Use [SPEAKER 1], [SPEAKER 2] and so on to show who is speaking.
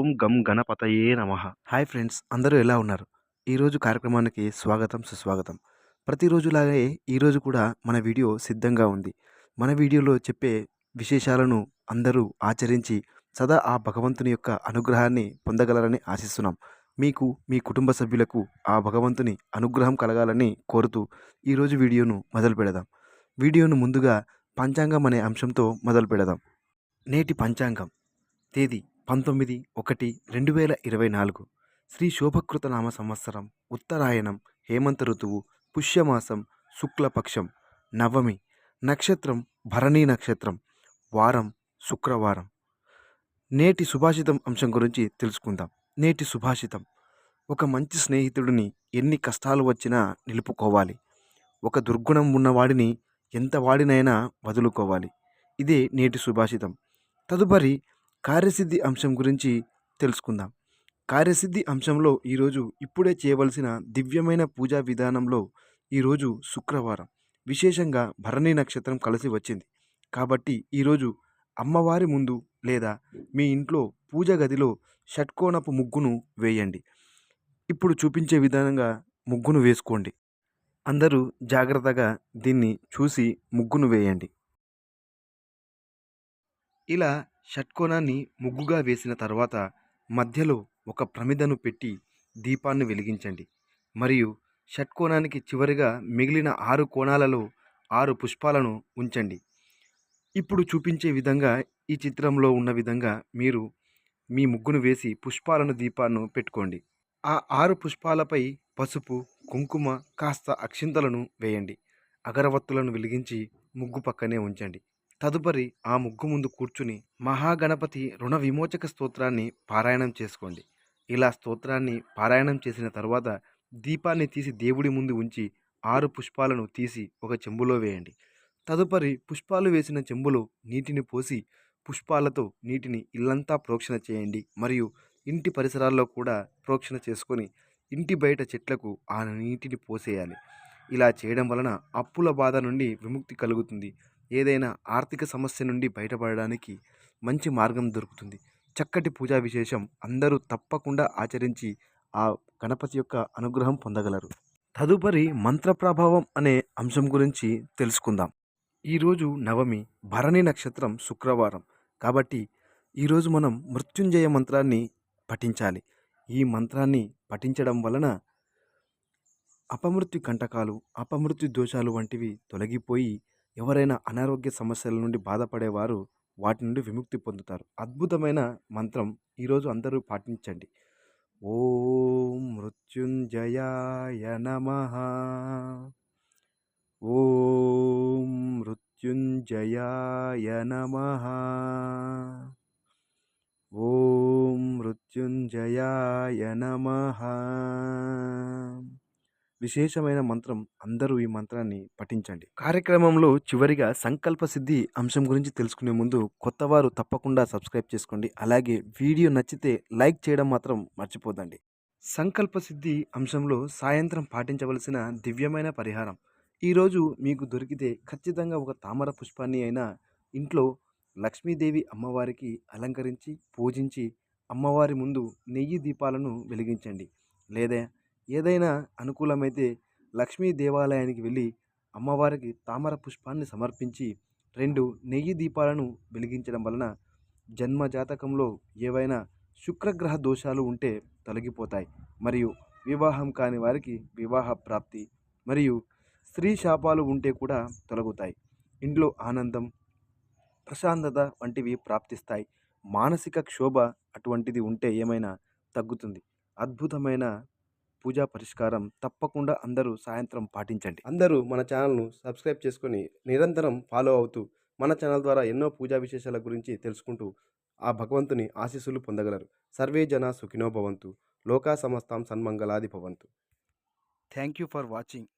[SPEAKER 1] ఓం గం గణపతయే నమ.
[SPEAKER 2] హాయ్ ఫ్రెండ్స్ అందరూ ఎలా ఉన్నారు? ఈరోజు కార్యక్రమానికి స్వాగతం సుస్వాగతం. ప్రతిరోజులాగే ఈరోజు కూడా మన వీడియో సిద్ధంగా ఉంది. మన వీడియోలో చెప్పే విశేషాలను అందరూ ఆచరించి సదా ఆ భగవంతుని యొక్క అనుగ్రహాన్ని పొందగలరని ఆశిస్తున్నాం. మీకు మీ కుటుంబ సభ్యులకు ఆ భగవంతుని అనుగ్రహం కలగాలని కోరుతూ ఈరోజు వీడియోను మొదలు పెడదాం. వీడియోను ముందుగా పంచాంగం అనే అంశంతో మొదలు పెడదాం. నేటి పంచాంగం. తేదీ. పంతొమ్మిది ఒకటి రెండు వేల ఇరవై నాలుగు. శ్రీ శోభకృతనామ సంవత్సరం ఉత్తరాయణం హేమంత ఋతువు పుష్యమాసం శుక్లపక్షం నవమి నక్షత్రం భరణీ నక్షత్రం వారం శుక్రవారం. నేటి సుభాషితం అంశం గురించి తెలుసుకుందాం. నేటి సుభాషితం. ఒక మంచి స్నేహితుడిని ఎన్ని కష్టాలు వచ్చినా నిలుపుకోవాలి. ఒక దుర్గుణం ఉన్నవాడిని ఎంత వాడినైనా వదులుకోవాలి. ఇదే నేటి సుభాషితం. తదుపరి కార్యసిద్ధి అంశం గురించి తెలుసుకుందాం. కార్యసిద్ధి అంశంలో ఈరోజు ఇప్పుడే చేయవలసిన దివ్యమైన పూజా విధానంలో ఈరోజు శుక్రవారం. విశేషంగా భరణి నక్షత్రం కలిసి వచ్చింది. కాబట్టి ఈరోజు అమ్మవారి ముందు లేదా మీ ఇంట్లో పూజ గదిలో షట్కోణపు ముగ్గును వేయండి. ఇప్పుడు చూపించే విధానంగా ముగ్గును వేసుకోండి. అందరూ జాగ్రత్తగా దీన్ని చూసి ముగ్గును వేయండి. ఇలా షట్కోణాన్ని ముగ్గుగా వేసిన తర్వాత మధ్యలో ఒక ప్రమిదను పెట్టి దీపాన్ని వెలిగించండి. మరియు షట్కోణానికి చివరిగా మిగిలిన ఆరు కోణాలలో ఆరు పుష్పాలను ఉంచండి. ఇప్పుడు చూపించే విధంగా ఈ చిత్రంలో ఉన్న విధంగా మీరు మీ ముగ్గును వేసి పుష్పాలను దీపాన్ని పెట్టుకోండి. ఆ ఆరు పుష్పాలపై పసుపు కుంకుమ కాస్త అక్షింతలను వేయండి. అగరవత్తులను వెలిగించి ముగ్గు పక్కనే ఉంచండి. తదుపరి ఆ ముగ్గు ముందు కూర్చుని మహాగణపతి రుణ విమోచక స్తోత్రాన్ని పారాయణం చేసుకోండి. ఇలా స్తోత్రాన్ని పారాయణం చేసిన తర్వాత దీపాన్ని తీసి దేవుడి ముందు ఉంచి ఆరు పుష్పాలను తీసి ఒక చెంబులో వేయండి. తదుపరి పుష్పాలు వేసిన చెంబులో నీటిని పోసి పుష్పాలతో నీటిని ఇల్లంతా ప్రోక్షణ చేయండి. మరియు ఇంటి పరిసరాల్లో కూడా ప్రోక్షణ చేసుకొని ఇంటి బయట చెట్లకు ఆ నీటిని పోసేయాలి. ఇలా చేయడం వలన అప్పుల బాధ నుండి విముక్తి కలుగుతుంది. ఏదైనా ఆర్థిక సమస్య నుండి బయటపడడానికి మంచి మార్గం దొరుకుతుంది. చక్కటి పూజా విశేషం అందరూ తప్పకుండా ఆచరించి ఆ గణపతి యొక్క అనుగ్రహం పొందగలరు. తదుపరి మంత్ర ప్రభావం అనే అంశం గురించి తెలుసుకుందాం. ఈరోజు నవమి భరణి నక్షత్రం శుక్రవారం. కాబట్టి ఈరోజు మనం మృత్యుంజయ మంత్రాన్ని పఠించాలి. ఈ మంత్రాన్ని పఠించడం వలన అపమృత్యు కంటకాలు అపమృత్యు దోషాలు వంటివి తొలగిపోయి ఎవరైనా అనారోగ్య సమస్యల నుండి బాధపడేవారు వాటి నుండి విముక్తి పొందుతారు. అద్భుతమైన మంత్రం ఈరోజు అందరూ పాటించండి. ఓం మృత్యుంజయాయ నమ. ఓం మృత్యుంజయాయ నమ. ఓం మృత్యుంజయాయ నమ. విశేషమైన మంత్రం అందరూ ఈ మంత్రాన్ని పఠించండి. కార్యక్రమంలో చివరిగా సంకల్ప సిద్ధి అంశం గురించి తెలుసుకునే ముందు కొత్తవారు తప్పకుండా సబ్స్క్రైబ్ చేసుకోండి. అలాగే వీడియో నచ్చితే లైక్ చేయడం మాత్రం మర్చిపోదండి. సంకల్ప సిద్ధి అంశంలో సాయంత్రం పాటించవలసిన దివ్యమైన పరిహారం. ఈరోజు మీకు దొరికితే ఖచ్చితంగా ఒక తామర పుష్పాన్ని అయినా ఇంట్లో లక్ష్మీదేవి అమ్మవారికి అలంకరించి పూజించి అమ్మవారి ముందు నెయ్యి దీపాలను వెలిగించండి. లేదా ఏదైనా అనుకూలమైతే లక్ష్మీ దేవాలయానికి వెళ్ళి అమ్మవారికి తామర పుష్పాన్ని సమర్పించి రెండు నెయ్యి దీపాలను వెలిగించడం వలన జన్మ జాతకంలో ఏవైనా శుక్రగ్రహ దోషాలు ఉంటే తొలగిపోతాయి. మరియు వివాహం కాని వారికి వివాహ ప్రాప్తి మరియు స్త్రీ శాపాలు ఉంటే కూడా తొలగుతాయి. ఇంట్లో ఆనందం ప్రశాంతత వంటివి ప్రాప్తిస్తాయి. మానసిక క్షోభ అటువంటిది ఉంటే ఏమైనా తగ్గుతుంది. అద్భుతమైన పూజా పరిష్కారం తప్పకుండా అందరూ సాయంత్రం పాటించండి. అందరూ మన ఛానల్ను సబ్స్క్రైబ్ చేసుకొని నిరంతరం ఫాలో అవుతూ మన ఛానల్ ద్వారా ఎన్నో పూజా విశేషాల గురించి తెలుసుకుంటూ ఆ భగవంతుని ఆశీస్సులు పొందగలరు. సర్వే జన సుఖినో భవంతు. లోకా సమస్తాం సన్మంగళాది భవంతు. Thank you for watching.